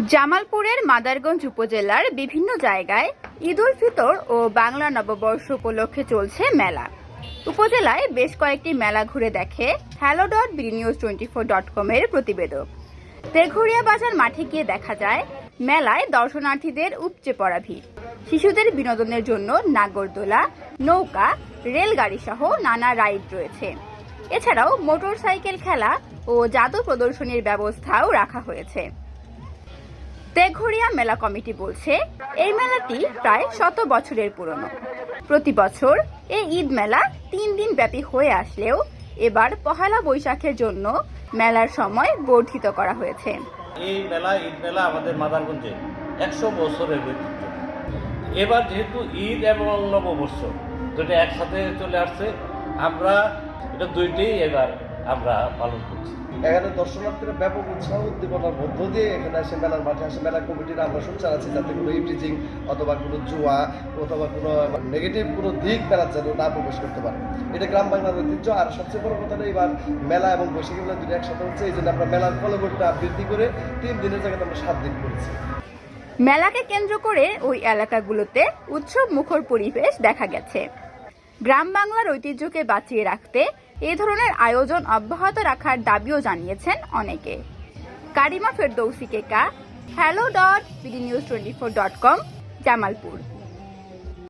জামালপুরের মাদারগঞ্জ উপজেলার বিভিন্ন জায়গায় ঈদ উল ফিতর ও বাংলা নববর্ষ উপলক্ষে চলছে মেলা। উপজেলায় বেশ কয়েকটি মেলা ঘুরে দেখে hello dot B news twenty four dot কমের প্রতিবেদক। তেঘরিয়া বাজার মাঠে গিয়ে দেখা যায়, মেলায় দর্শনার্থীদের উপচে পড়া ভিড়। শিশুদের বিনোদনের জন্য নাগরদোলা, নৌকা, রেলগাড়ি সহ নানা রাইড রয়েছে। এছাড়াও মোটর সাইকেল খেলা ও জাদু প্রদর্শনীর ব্যবস্থাও রাখা হয়েছে। তেঘরিয়া মেলা কমিটি বলছে, এই মেলাটি প্রায় শত বছরের পুরনো। প্রতি বছর এই ঈদ মেলা তিন দিন ব্যাপী হয়ে আসলেও এবার পহেলা বৈশাখের জন্য মেলার সময় বর্ধিত করা হয়েছে। এই মেলা, ঈদ মেলা আমাদের মাদারগঞ্জে একশো বছরের ঐতিহ্য। এবার যেহেতু ঈদ এবং নববর্ষ দুটো একসাথে চলে আসছে, আমরা এটা দুইটি এবার আমরা পালন করছি। এখানে দর্শনার্থীরা ব্যাপক উৎসাহ উদ্দীপনার মধ্য দিয়ে এখানে আসে মেলার মাঠে আসে। মেলা কমিটির আমরা সোচ্চার আছি যাতে কোনো ইভরিজিং অথবা কোনো জুয়া অথবা কোনো নেগেটিভ কোনো দিক মেলার যেন না প্রবেশ করতে পারে। এটা গ্রাম বাংলার ঐতিহ্য। আর সবচেয়ে বড় কথা এবার মেলা এবং বৈশাখী মেলা দুটো একসাথে হচ্ছে। এই জন্য আমরা মেলার ফলবরটা বৃদ্ধি করে তিন দিনের জায়গায় আমরা সাত দিন করেছি। মেলাকে কেন্দ্র করে ওই এলাকাগুলোতে উৎসব মুখর পরিবেশ দেখা গেছে। গ্রাম বাংলার ঐতিহ্যকে বাঁচিয়ে রাখতে এ ধরনের আয়োজন অব্যাহত রাখার দাবিও জানিয়েছেন অনেকে। Karima Ferdousi Keka hello dot BD news twenty four dot com Jamalpur.